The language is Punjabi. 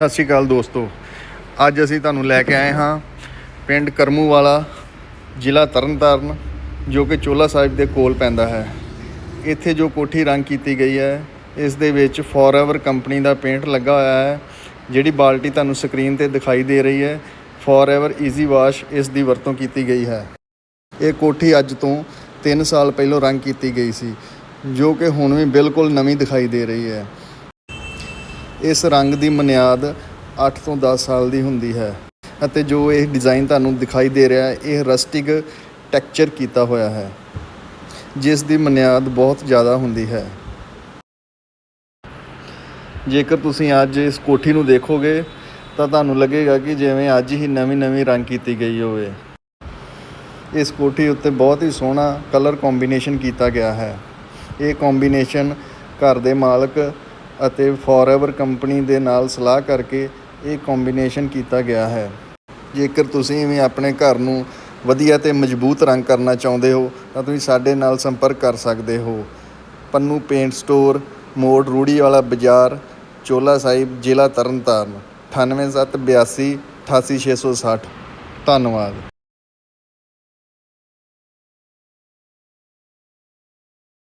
ਸਤਿ ਸ਼੍ਰੀ ਅਕਾਲ ਦੋਸਤੋ। ਅੱਜ ਅਸੀਂ ਤੁਹਾਨੂੰ ਲੈ ਕੇ ਆਏ ਹਾਂ ਪਿੰਡ ਕਰਮੂਵਾਲਾ, ਜ਼ਿਲ੍ਹਾ ਤਰਨਤਾਰਨ, ਜੋ ਕਿ ਚੋਲਾ ਸਾਹਿਬ ਦੇ ਕੋਲ ਪੈਂਦਾ ਹੈ। ਇੱਥੇ ਜੋ ਕੋਠੀ ਰੰਗ ਕੀਤੀ ਗਈ ਹੈ, ਇਸ ਦੇ ਵਿੱਚ ਫੋਰਐਵਰ ਕੰਪਨੀ ਦਾ ਪੇਂਟ ਲੱਗਾ ਹੋਇਆ ਹੈ, ਜਿਹੜੀ ਬਾਲਟੀ ਤੁਹਾਨੂੰ ਸਕਰੀਨ ਤੇ ਦਿਖਾਈ ਦੇ ਰਹੀ ਹੈ ਫੋਰਐਵਰ ਈਜ਼ੀ ਵਾਸ਼ ਇਸ ਦੀ ਵਰਤੋਂ ਕੀਤੀ ਗਈ ਹੈ। ਇਹ ਕੋਠੀ ਅੱਜ ਤੋਂ 3 ਸਾਲ ਪਹਿਲਾਂ ਰੰਗ ਕੀਤੀ ਗਈ ਸੀ, ਜੋ ਕਿ ਹੁਣ ਵੀ ਬਿਲਕੁਲ ਨਵੀਂ ਦਿਖਾਈ ਦੇ ਰਹੀ ਹੈ। ਇਸ ਰੰਗ ਦੀ ਮਨਿਆਦ 8 ਤੋਂ 10 ਸਾਲ ਦੀ ਹੁੰਦੀ ਹੈ ਅਤੇ ਜੋ ਇਹ ਡਿਜ਼ਾਈਨ ਤੁਹਾਨੂੰ ਦਿਖਾਈ ਦੇ ਰਿਹਾ ਹੈ, ਇਹ ਰਸਟਿਕ ਟੈਕਸਚਰ ਕੀਤਾ ਹੋਇਆ ਹੈ, ਜਿਸ ਦੀ ਮਨਿਆਦ ਬਹੁਤ ਜ਼ਿਆਦਾ ਹੁੰਦੀ ਹੈ। ਜੇਕਰ ਤੁਸੀਂ ਅੱਜ ਇਸ ਕੋਠੀ ਨੂੰ ਦੇਖੋਗੇ, ਤਾਂ ਤੁਹਾਨੂੰ ਲੱਗੇਗਾ ਕਿ ਜਿਵੇਂ ਅੱਜ ਹੀ ਨਵੀਂ ਨਵੀਂ ਰੰਗ ਕੀਤੀ ਗਈ ਹੋਵੇ। ਇਸ ਕੋਠੀ ਉੱਤੇ ਬਹੁਤ ਹੀ ਸੋਹਣਾ ਕਲਰ ਕੰਬੀਨੇਸ਼ਨ ਕੀਤਾ ਗਿਆ ਹੈ। ਇਹ ਕੰਬੀਨੇਸ਼ਨ ਘਰ ਦੇ ਮਾਲਕ ਅਤੇ ਫੋਰਐਵਰ ਕੰਪਨੀ ਦੇ ਨਾਲ ਸਲਾਹ ਕਰਕੇ ਇਹ ਕੰਬੀਨੇਸ਼ਨ ਕੀਤਾ ਗਿਆ ਹੈ। ਜੇਕਰ ਤੁਸੀਂ ਵੀ ਆਪਣੇ ਘਰ ਨੂੰ ਵਧੀਆ ਤੇ ਮਜ਼ਬੂਤ ਰੰਗ ਕਰਨਾ ਚਾਹੁੰਦੇ ਹੋ, ਤਾਂ ਤੁਸੀਂ ਸਾਡੇ ਨਾਲ ਸੰਪਰਕ ਕਰ ਸਕਦੇ ਹੋ। ਪੰਨੂ ਪੇਂਟ ਸਟੋਰ ਮੋੜ ਰੂੜੀ ਵਾਲਾ ਬਾਜ਼ਾਰ, ਚੋਲਾ ਸਾਹਿਬ, ਜ਼ਿਲ੍ਹਾ ਤਰਨਤਾਰਨ 98782 88660 ਧੰਨਵਾਦ।